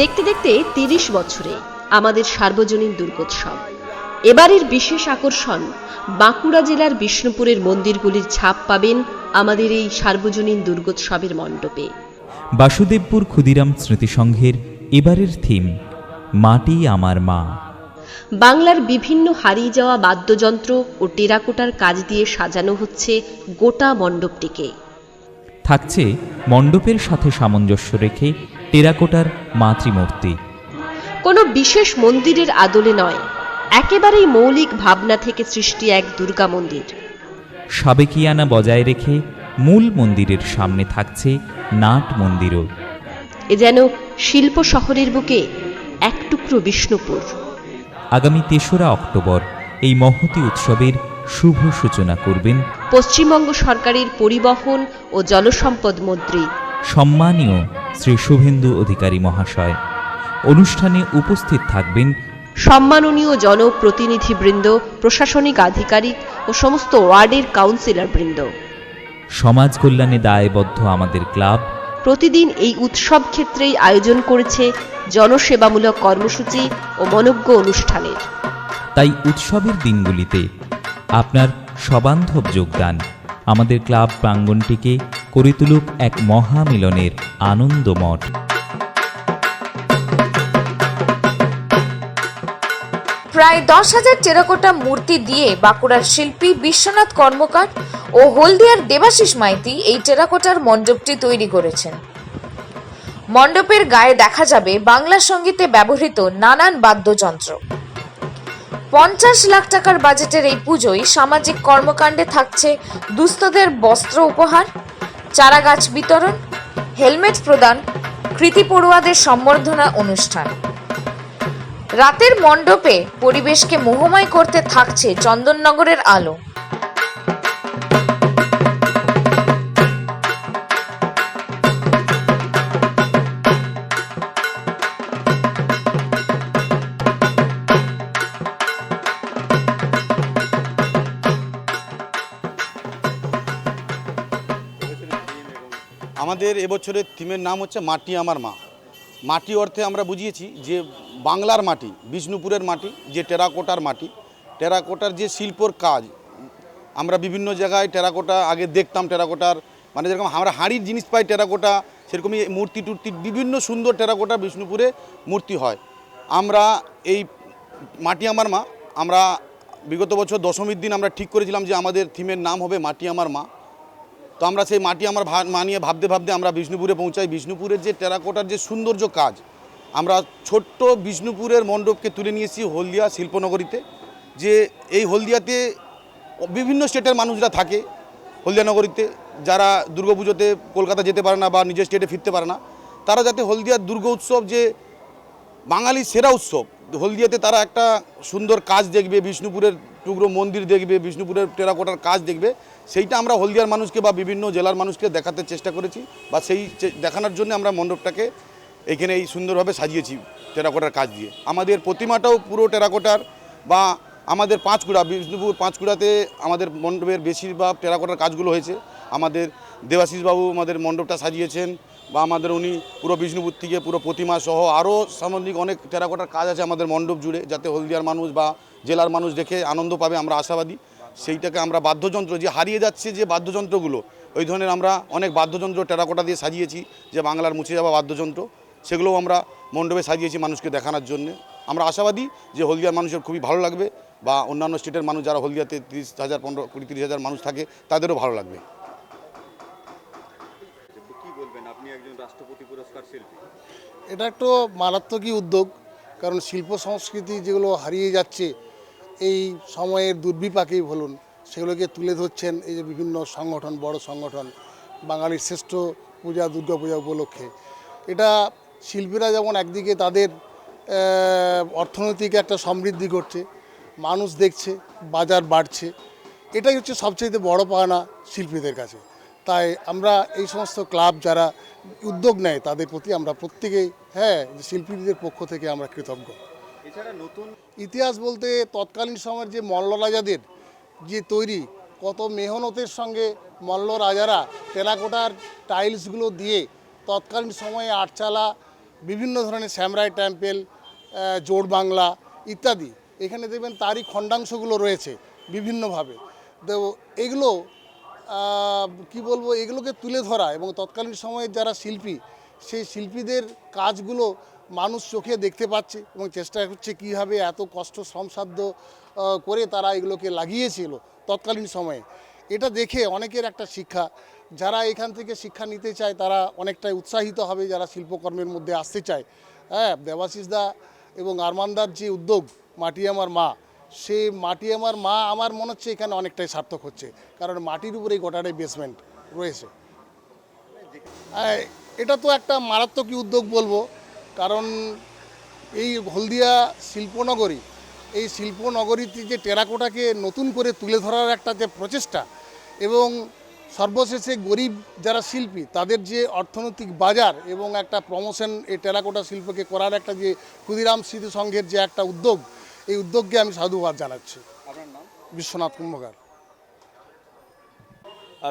দেখতে দেখতে তিরিশ বছরে আমাদের সার্বজনীন দুর্গোৎসব। এবারের বিশেষ আকর্ষণ বাঁকুড়া জেলার বিষ্ণুপুরের মন্দিরগুলির ছাপ পাবেন আমাদের এই সার্বজনীন দুর্গোৎসবের মণ্ডপে। বাসুদেবপুর ক্ষুদিরাম স্মৃতিসংঘের এবারের থিম মাটি আমার মা বাংলার বিভিন্ন হারিয়ে যাওয়া বাদ্যযন্ত্র ও টেরাকোটার কাজ দিয়ে সাজানো হচ্ছে গোটা মণ্ডপটিকে। থাকছে মণ্ডপের সাথে সামঞ্জস্য রেখে টেরাকোটার মাতৃমূর্তি। কোনো বিশেষ মন্দিরের আদলে নয় একেবারেই মৌলিক ভাবনা থেকে সৃষ্টি এক দুর্গা মন্দির। সাবেকিয়ানা বজায় রেখে মূল মন্দিরের সামনে থাকছে নাট মন্দিরও। এ যেন শিল্প শহরের বুকে এক টুকরো বিষ্ণুপুর। আগামী তেসরা অক্টোবর এই মহতি উৎসবের শুভ সূচনা করবেন পশ্চিমবঙ্গ সরকারের পরিবহন ও জলসম্পদ মন্ত্রী সম্মানীয় শ্রী শুভেন্দু অধিকারী মহাশয়। অনুষ্ঠানে উপস্থিত থাকবেন সম্মাননীয় জনপ্রতিনিধিবৃন্দ প্রশাসনিক আধিকারিক ও সমস্ত ওয়ার্ডের কাউন্সিলরবৃন্দ। সমাজ কল্যাণে দায়বদ্ধ আমাদের ক্লাব। প্রতিদিন এই উৎসব ক্ষেত্রেই আয়োজন করেছে জনসেবামূলক কর্মসূচি ও মনজ্ঞ অনুষ্ঠানের তাই উৎসবের দিনগুলিতে আপনার সবান্ধব যোগদান। আমাদের ক্লাব প্রাঙ্গণটিকে করে তুলুক এক মহামিলনের আনন্দমঠ। প্রায় দশ হাজার টেরাকোটা মূর্তি দিয়ে বাঁকুড়ার শিল্পী বিশ্বনাথ কর্মকার ও হলদিয়ার দেবাশিস মাইতি এই টেরাকোটার মণ্ডপটি তৈরি করেছেন। মণ্ডপের গায়ে দেখা যাবে বাংলা সঙ্গীতে ব্যবহৃত নানান বাদ্যযন্ত্র। পঞ্চাশ লাখ টাকার বাজেটের এই পুজোয় সামাজিক কর্মকাণ্ডে থাকছে দুস্থদের বস্ত্র উপহার চারাগাছ বিতরণ, হেলমেট প্রদান, কৃতি পড়ুয়াদের সম্বর্ধনা অনুষ্ঠান। রাতের মণ্ডপে পরিবেশকে মোহময় করতে থাকছে চন্দননগরের আলো। আমাদের এবছরের থিমের নাম হচ্ছে মাটি আমার মা। মাটি অর্থে আমরা বুঝিয়েছি যে বাংলার মাটি, বিষ্ণুপুরের মাটি, যে টেরাকোটার মাটি, টেরাকোটার যে শিল্পর কাজ, আমরা বিভিন্ন জায়গায় টেরাকোটা আগে দেখতাম, টেরাকোটার মানে যেরকম আমরা হাঁড়ির জিনিস পাই টেরাকোটা, সেরকমই মূর্তি টুর্তি, বিভিন্ন সুন্দর টেরাকোটা বিষ্ণুপুরে মূর্তি হয়। আমরা এই মাটি আমার মা, আমরা বিগত বছর দশমীর দিন আমরা ঠিক করেছিলাম যে আমাদের থিমের নাম হবে মাটি আমার মা। তো আমরা সেই মাটি আমার ভা- মা নিয়ে ভাবতে ভাবতে আমরা বিষ্ণুপুরে পৌঁছাই। বিষ্ণুপুরের যে টেরাকোটার যে সৌন্দর্য কাজ, আমরা ছোট্ট বিষ্ণুপুরের মণ্ডপকে তুলে নিয়েছি হলদিয়া শিল্পনগরীতে, যে এই হলদিয়াতে বিভিন্ন স্টেটের মানুষরা থাকে হলদিয়া নগরীতে। যারা দুর্গাপুজোতে কলকাতা যেতে পারে না বা নিজের স্টেটে ফিরতে পারে না, তারা যাতে হলদিয়ার দুর্গা উৎসব যে বাঙালির সেরা উৎসব, হলদিয়াতে তারা একটা সুন্দর কাজ দেখবে, বিষ্ণুপুরের টুকরো মন্দির দেখবে, বিষ্ণুপুরের টেরাকোটার কাজ দেখবে। সেইটা আমরা হলদিয়ার মানুষকে বা বিভিন্ন জেলার মানুষকে দেখাতে চেষ্টা করেছি বা সেই দেখানোর জন্য আমরা মণ্ডপটাকে এখানে এই সুন্দরভাবে সাজিয়েছি টেরাকোটার কাজ দিয়ে। আমাদের প্রতিমাটাও পুরো টেরাকোটার বা আমাদের পাঁচকুড়া, বিষ্ণুপুর পাঁচকুড়াতে আমাদের মণ্ডপের বেশিরভাগ টেরাকোটার কাজগুলো হয়েছে। আমাদের দেবাশিসবাবু আমাদের মণ্ডপটা সাজিয়েছেন বা আমাদের উনি পুরো বিষ্ণুপুর থেকে পুরো প্রতিমা সহ আরও সামগ্রিক অনেক টেরাকোটার কাজ আছে আমাদের মণ্ডপ জুড়ে, যাতে হলদিয়ার মানুষ বা জেলার মানুষ দেখে আনন্দ পাবে, আমরা আশাবাদী। সেইটাকে আমরা বাদ্যযন্ত্র যে হারিয়ে যাচ্ছে যে বাদ্যযন্ত্রগুলো ওই ধরনের আমরা অনেক বাদ্যযন্ত্র টেরাকোটা দিয়ে সাজিয়েছি যে বাংলার মুছে যাওয়া বাদ্যযন্ত্র। সেগুলোও আমরা মণ্ডপে সাজিয়েছি মানুষকে দেখানোর জন্য। আমরা আশাবাদী যে হলদিয়ার মানুষের খুবই ভালো লাগবে বা অন্যান্য স্টেটের মানুষ যারা হলদিয়াতে তিরিশ হাজার পনেরো কুড়ি তিরিশ হাজার মানুষ থাকে তাদেরও ভালো লাগবে। কি বলবেন? আপনি একজন রাষ্ট্রপতি পুরস্কার শিল্পী। এটা একটু মারাত্মকই উদ্যোগ কারণ শিল্প সংস্কৃতি যেগুলো হারিয়ে যাচ্ছে এই সময়ের দুর্বিপাকেই বলুন, সেগুলোকে তুলে ধরছেন এই যে বিভিন্ন সংগঠন, বড় সংগঠন, বাঙালির শ্রেষ্ঠ পূজা দুর্গাপূজা উপলক্ষে। এটা শিল্পীরা যেমন একদিকে তাদের অর্থনৈতিক একটা সমৃদ্ধি করছে, মানুষ দেখছে, বাজার বাড়ছে, এটাই হচ্ছে সবচেয়ে বড় পাওনা শিল্পীদের কাছে। তাই আমরা এই সমস্ত ক্লাব যারা উদ্যোগ নেয়, তাদের প্রতি আমরা প্রত্যেকেই হ্যাঁ শিল্পীদের পক্ষ থেকে আমরা কৃতজ্ঞ। এছাড়া নতুন ইতিহাস বলতে তৎকালীন সময়ের যে মল্ল রাজাদের যে তৈরি, কত মেহনতের সঙ্গে মল্ল রাজারা টেরাকোটার টাইলসগুলো দিয়ে তৎকালীন সময়ে আটচালা, বিভিন্ন ধরনের শ্যামরাই টেম্পেল জোড় বাংলা ইত্যাদি। এখানে দেখবেন তারই খণ্ডাংশগুলো রয়েছে বিভিন্নভাবে। তো এগুলো কি বলব, এগুলোকে তুলে ধরা এবং তৎকালীন সময়ে যারা শিল্পী সেই শিল্পীদের কাজগুলো মানুষ চোখে দেখতে পাচ্ছে এবং চেষ্টা করছে কীভাবে এত কষ্ট শ্রমসাধ্য করে তারা এগুলোকে লাগিয়েছিল তৎকালীন সময়ে। এটা দেখে অনেকের একটা শিক্ষা, যারা এখান থেকে শিক্ষা নিতে চায় তারা অনেকটাই উৎসাহিত হবে যারা শিল্পকর্মের মধ্যে আসতে চায়। হ্যাঁ দেবাশিস দা এবং আরমানদার যে উদ্যোগ, মাটি আমার মা সে মাটি আমার মা আমার মনে হচ্ছে এখানে অনেকটাই সার্থক হচ্ছে। কারণ মাটির উপরেই গোটাটাই বেসমেন্ট রয়েছে। এটা তো একটা মারাত্মক উদ্যোগ বলব কারণ এই হলদিয়া শিল্পনগরী এই শিল্পনগরীতে যে টেরাকোটাকে নতুন করে তুলে ধরার একটা যে প্রচেষ্টা এবং সর্বশেষে গরিব যারা শিল্পী তাদের যে অর্থনৈতিক বাজার এবং একটা প্রমোশন এই টেরাকোটা শিল্পকে করার একটা যে ক্ষুদিরাম স্মৃতি সংঘের যে একটা উদ্যোগ এই উদ্যোগকে আমি সাধুবাদ জানাচ্ছি। বিশ্বনাথ কুম্ভকার।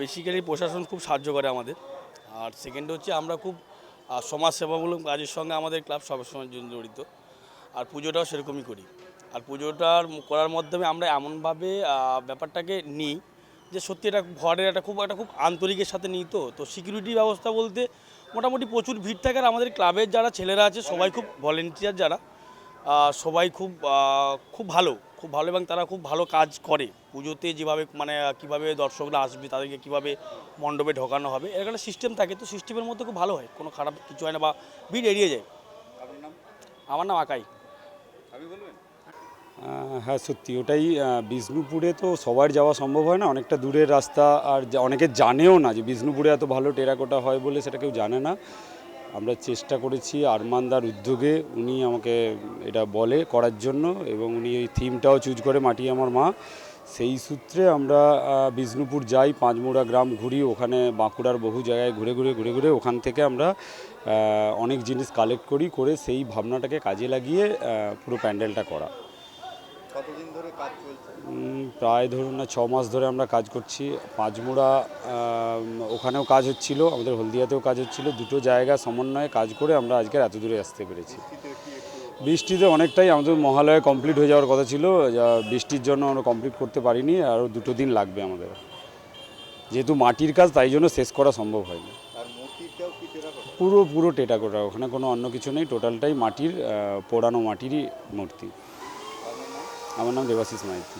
বেসিক্যালি প্রশাসন খুব সাহায্য করে আমাদের। আর সেকেন্ড হচ্ছে আমরা খুব সমাজসেবামূলক কাজের সঙ্গে আমাদের ক্লাব সবসময় জড়িত। আর পুজোটাও সেরকমই করি। আর পুজোটার করার মাধ্যমে আমরা এমনভাবে ব্যাপারটাকে নিই যে সত্যি এটা ঘরের একটা খুব একটা খুব আন্তরিকের সাথে নিই তো। তো সিকিউরিটি ব্যবস্থা বলতে মোটামুটি প্রচুর ভিড় থাকে। আর আমাদের ক্লাবের যারা ছেলেরা আছে, সবাই খুব ভলেন্টিয়ার যারা সবাই খুব খুব ভালো। খুব ভালো এবং তারা খুব ভালো কাজ করে। পুজোতে যেভাবে মানে কীভাবে দর্শকরা আসবে তাদেরকে কীভাবে মণ্ডপে ঢোকানো হবে এর একটা সিস্টেম থাকে। তো সিস্টেমের মধ্যে খুব ভালো হয়। কোনো খারাপ কিছু হয় না বা ভিড় এড়িয়ে যায়। আপনার আমার নাম আকাই। আপনি বলবেন? আহ, হ্যাঁ সত্যি ওটাই বিষ্ণুপুরে তো সবার যাওয়া সম্ভব হয় না। অনেকটা দূরের রাস্তা আর অনেকে জানেও না যে বিষ্ণুপুরে এত ভালো টেরাকোটা হয় বলে সেটা কেউ জানে না। আমরা চেষ্টা করেছি আরমানদার উদ্যোগে উনি আমাকে এটা বলে করার জন্য এবং উনি এই থিমটাও চুজ করে মাটি আমার মা। সেই সূত্রে আমরা বিষ্ণুপুর যাই, পাঁচমোড়া গ্রাম ঘুরি, ওখানে বাঁকুড়ার বহু জায়গায় ঘুরে ঘুরে ঘুরে ঘুরে ওখান থেকে আমরা অনেক জিনিস কালেক্ট করি, করে সেই ভাবনাটাকে কাজে লাগিয়ে পুরো প্যান্ডেলটা করা। কতদিন প্রায় ধরুন না ছ মাস ধরে আমরা কাজ করছি। পাঁচমুড়া ওখানেও কাজ হচ্ছিল আমাদের হলদিয়াতেও কাজ হচ্ছিল। দুটো জায়গা সমন্বয়ে কাজ করে আমরা আজকের এত দূরে আসতে পেরেছি। বৃষ্টিতে অনেকটাই আমাদের মহালয়ে কমপ্লিট হয়ে যাওয়ার কথা ছিল। যা বৃষ্টির জন্য আমরা কমপ্লিট করতে পারিনি আরও দুটো দিন লাগবে আমাদের। যেহেতু মাটির কাজ তাই জন্য শেষ করা সম্ভব হয়নি। পুরো পুরো টেটাকোটা ওখানে কোনো অন্য কিছু নেই। টোটালটাই মাটির পোড়ানো মাটিরই মূর্তি। আমার নাম দেবাশিস মাইতি।